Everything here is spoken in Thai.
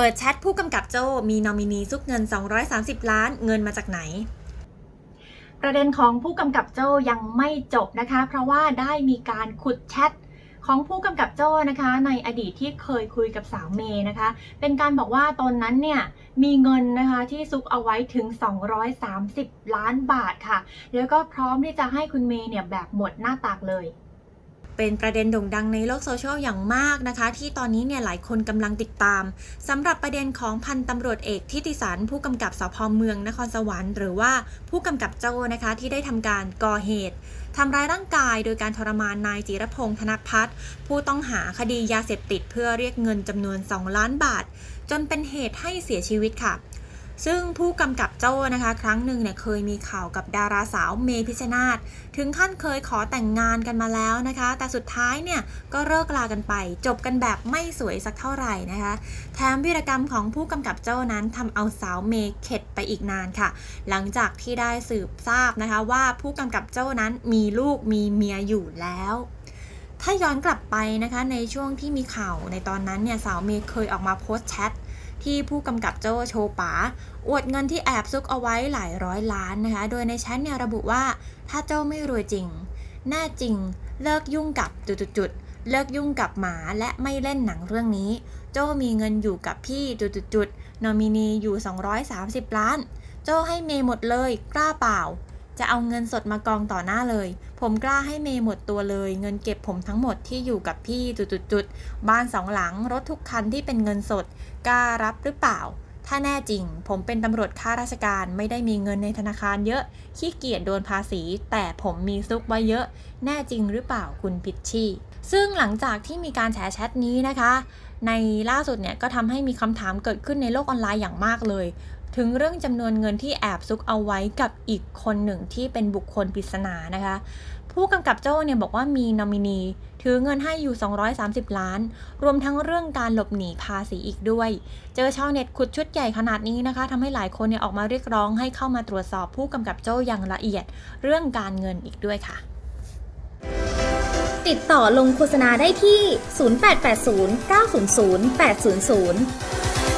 เปิดแชทผู้กำกับโจ้มีนอมินีซุกเงิน 230 ล้านเงินมาจากไหน ประเด็นของผู้กำกับโจ้ยังไม่จบนะคะ เพราะว่าได้มีการขุดแชทของผู้กำกับโจ้นะคะ ในอดีตที่เคยคุยกับสาวเมย์นะคะ เป็นการบอกว่าตอนนั้นเนี่ยมีเงินนะคะที่ซุกเอาไว้ถึง 230 ล้านบาทค่ะ แล้วก็พร้อมที่จะให้คุณเมย์เนี่ยแบบหมดหน้าตากเลย เป็นประเด็นโด่งดังในโลกโซเชียลอย่างมากนะคะ ที่ตอนนี้เนี่ยหลายคนกำลังติดตาม สำหรับประเด็นของพันตำรวจเอกทิติสันผู้กำกับสพเมืองนครสวรรค์หรือว่าผู้กำกับโจ้นะคะที่ได้ทำการก่อเหตุทำร้ายร่างกายโดยการทรมานนายจิรพงษ์ธนพัฒน์ผู้ต้องหาคดียาเสพติดเพื่อเรียกเงินจำนวน 2 ล้านบาท จนเป็นเหตุให้เสียชีวิตค่ะ ซึ่งผู้กำกับโจ้นะคะ ครั้งหนึ่งเนี่ยเคยมีข่าวกับดาราสาวเมพิชนาธถึงขั้นเคยขอแต่งงานกันมาแล้วนะคะ แต่สุดท้ายเนี่ยก็เลิกลากันไป จบกันแบบไม่สวยสักเท่าไหร่นะคะ แถมวีรกรรมของผู้กำกับโจ้นั้นทำเอาสาวเมเข็ดไปอีกนานค่ะ หลังจากที่ได้สืบทราบนะคะว่าผู้กำกับโจ้นั้นมีลูกมีเมียอยู่แล้วถ้าย้อนกลับไปนะคะในช่วงที่มีข่าวในตอนนั้นเนี่ยสาวเมย์เคยออกมาโพสต์แชท ที่ผู้กำกับโจ้โชป๋าอวดเงินที่แอบซุกเอาไว้หลายร้อยล้านนะคะ โดยในแชทเนี่ยระบุว่าถ้าโจ้ไม่รวยจริง แน่จริงเลิกยุ่งกับจุดๆเลิกยุ่งกับหมาและไม่เล่นหนังเรื่องนี้ โจ้มีเงินอยู่กับพี่จุดๆนอมินีอยู่ 230 ล้าน โจ้ให้เมย์หมดเลยกล้าเปล่า จะเอาเงินสดมากองต่อหน้าเลย ผมกล้าให้เมย์หมดตัวเลย เงินเก็บผมทั้งหมดที่อยู่กับพี่จุดๆๆ บ้านสองหลัง รถทุกคันที่เป็นเงินสด กล้ารับหรือเปล่า ถ้าแน่จริง ผมเป็นตำรวจข้าราชการไม่ได้มีเงินในธนาคารเยอะ ขี้เกียจโดนภาษี แต่ผมมีซุกไว้เยอะ แน่จริงหรือเปล่าคุณพิชชี่ซึ่งหลังจากที่มีการแชร์แชทนี้นะคะ ในล่าสุดเนี่ยก็ทำให้มีคำถามเกิดขึ้นในโลกออนไลน์อย่างมากเลย ถึงเรื่องจำนวนเงินที่แอบซุกเอาไว้กับอีกคนหนึ่งที่เป็นบุคคลปริศนานะคะผู้กำกับโจ้เนี่ยบอกว่ามีนอมินี ถือเงินให้อยู่ 230 ล้าน รวมทั้งเรื่องการหลบหนีภาษีอีกด้วย เจอชาวเน็ตขุดชุดใหญ่ขนาดนี้นะคะทำให้หลายคนเนี่ยออกมาเรียกร้องให้เข้ามาตรวจสอบผู้กำกับโจ้อย่างละเอียด เรื่องการเงินอีกด้วยค่ะ ติดต่อลงโฆษณาได้ที่ 0880 900 800เ